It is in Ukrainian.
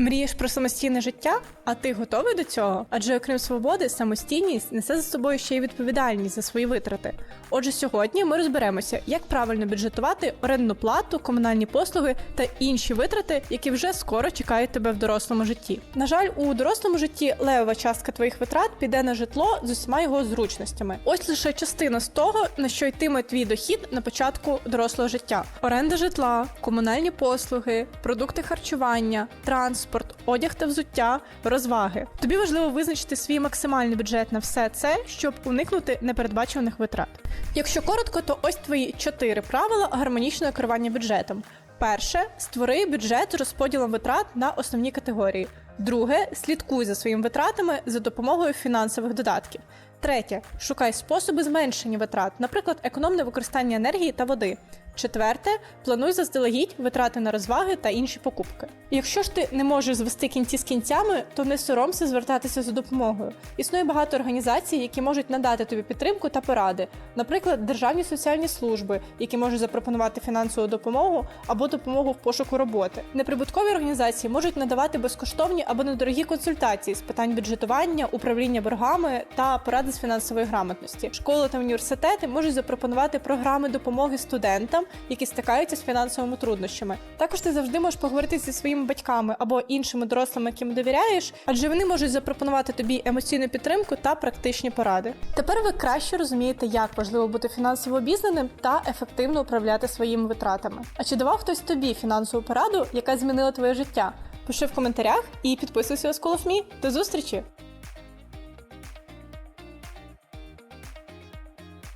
Мрієш про самостійне життя, а ти готовий до цього? Адже окрім свободи, самостійність несе за собою ще й відповідальність за свої витрати. Отже, сьогодні ми розберемося, як правильно бюджетувати орендну плату, комунальні послуги та інші витрати, які вже скоро чекають тебе в дорослому житті. На жаль, у дорослому житті левова частка твоїх витрат піде на житло з усіма його зручностями. Ось лише частина з того, на що йтиме твій дохід на початку дорослого життя: оренда житла, комунальні послуги, продукти харчування, транспорт, одяг та взуття, розваги. Тобі важливо визначити свій максимальний бюджет на все це, щоб уникнути непередбачуваних витрат. Якщо коротко, то ось твої чотири правила гармонічного керування бюджетом. Перше створи бюджет з розподілом витрат на основні категорії. Друге слідкуй за своїми витратами за допомогою фінансових додатків. Третє шукай способи зменшення витрат, наприклад, економне використання енергії та води. Четверте, плануй заздалегідь витрати на розваги та інші покупки. Якщо ж ти не можеш звести кінці з кінцями, то не соромся звертатися за допомогою. Існує багато організацій, які можуть надати тобі підтримку та поради, наприклад, державні соціальні служби, які можуть запропонувати фінансову допомогу або допомогу в пошуку роботи. Неприбуткові організації можуть надавати безкоштовні або недорогі консультації з питань бюджетування, управління боргами та поради з фінансової грамотності. Школи та університети можуть запропонувати програми допомоги студентам, які стикаються з фінансовими труднощами. Також ти завжди можеш поговорити зі своїми батьками або іншими дорослими, яким довіряєш, адже вони можуть запропонувати тобі емоційну підтримку та практичні поради. Тепер ви краще розумієте, як важливо бути фінансово обізнаним та ефективно управляти своїми витратами. А чи давав хтось тобі фінансову пораду, яка змінила твоє життя? Пиши в коментарях і підписуйся на School of Me. До зустрічі!